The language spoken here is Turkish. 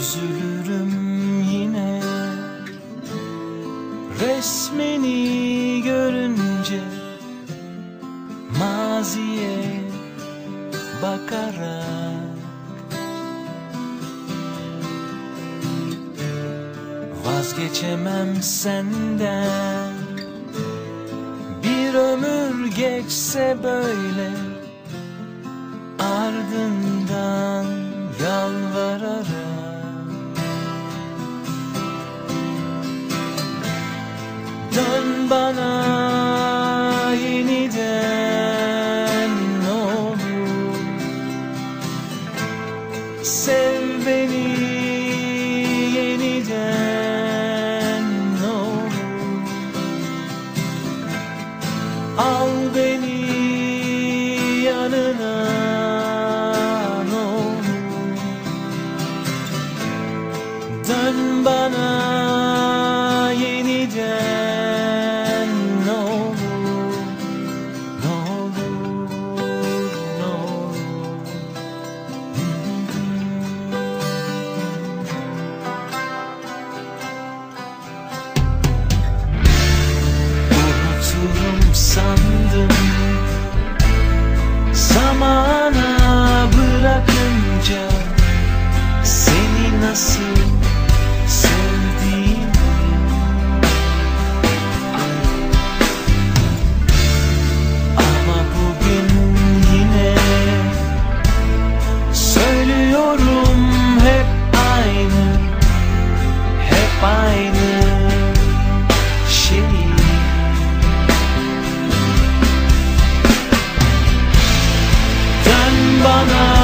Üzülürüm yine. Resmini görünce Maziye bakarak Vazgeçemem senden. Bir ömür geçse böyle bana yeniden ne olur. Sev beni yeniden ne olur. Al beni yanına olur. Dön bana yeniden sun. bana.